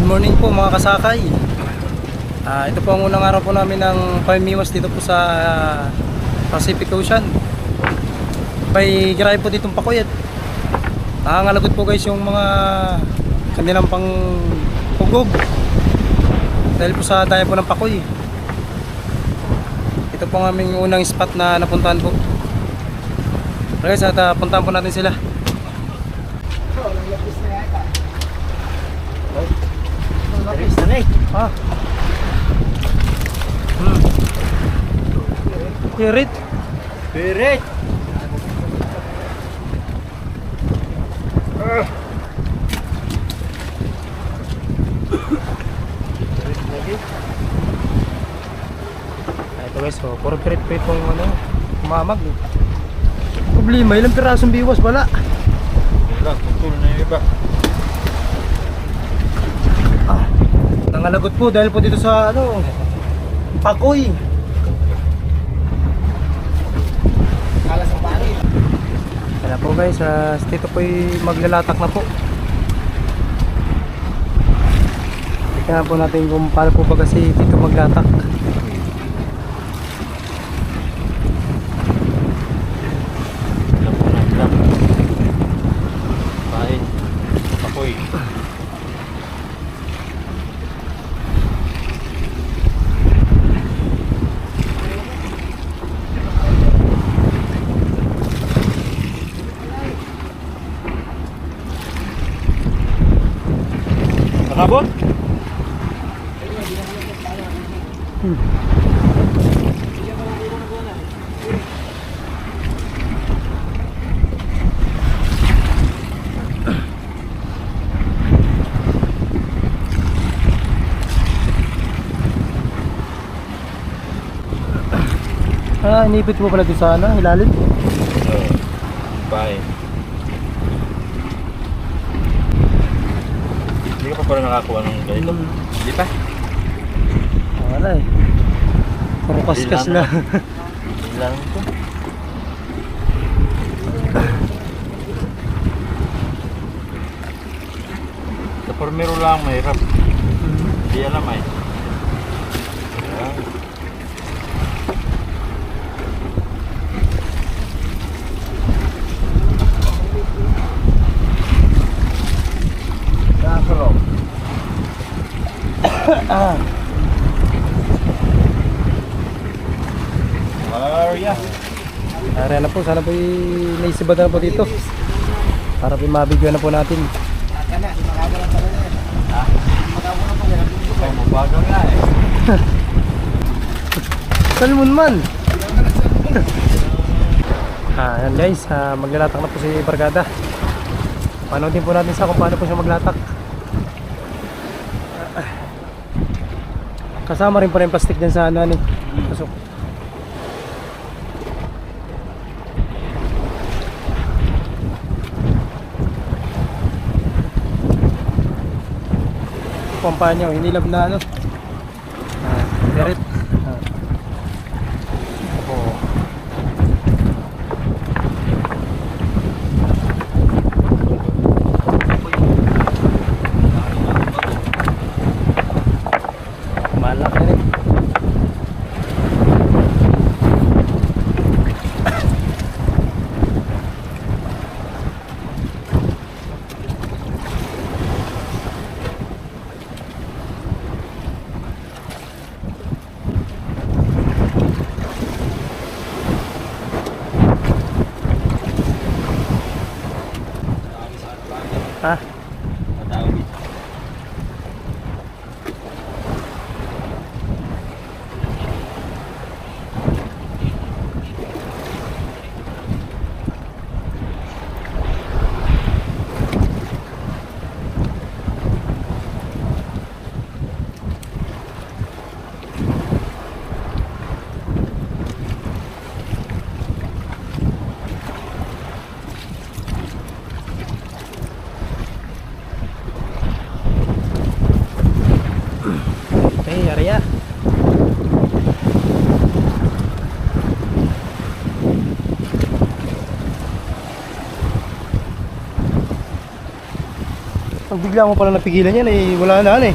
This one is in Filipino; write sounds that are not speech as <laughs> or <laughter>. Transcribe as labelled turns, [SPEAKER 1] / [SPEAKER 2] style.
[SPEAKER 1] morning po mga kasakay. Ah, ito po ang unang araw po namin ng pamimiwas dito po sa ah, Pacific Ocean. May girahe po ditong pakuyat. Nakangalagot po guys yung mga kanilang pang pugog. Dahil po sa daya po ng pakoy. Ito po ang aming unang spot na napuntahan po. Guys, at ah, puntahan po natin sila. Ah. Hmm. Pirit.
[SPEAKER 2] Pirit!
[SPEAKER 1] Ah, ito guys, oh, puro pirit pa itong ano, mamag. Eh. Problema, ilang pirasong biwas wala.
[SPEAKER 2] Wala, tutul na yung iba.
[SPEAKER 1] Nangalagot po dahil po dito sa ano, pakoy.
[SPEAKER 2] Kala sa pari.
[SPEAKER 1] Kaya po guys, uh, dito po maglalatak na po. Tingnan po natin kung paano po ba kasi dito maglatak.
[SPEAKER 2] Alam ko na, alam. Pain. Apoy. Nakabot?
[SPEAKER 1] Ah, inipit mo pala dito sa ano, ilalim.
[SPEAKER 2] Oo. Pain. Hindi ka pa pala nakakuha ng ganito? Hindi pa?
[SPEAKER 1] Ah, Wala eh. Puro kaskas
[SPEAKER 2] Hindi
[SPEAKER 1] na. <laughs>
[SPEAKER 2] Hindi lang ito. Sa formero lang mahirap. Hindi alam ay. Ayan. Maria.
[SPEAKER 1] Ari na po, sana po naisibad na po dito. Para po mabigyan na po natin.
[SPEAKER 2] Ay, mabagal nga eh. <laughs>
[SPEAKER 1] Salmon man! <laughs> ah, yan guys, ah, maglalatak na po si Barkada. Panoodin po natin sa kung paano po siya maglatak. Kasama rin pa rin plastic dyan sa ano, ano. Pasok. Pampanyo, hinilab na ano. Ah, diret. Ah. Opo. Malak na rin. Ah, okay, Arya. Pag bigla mo pala napigilan yan, eh, wala na eh.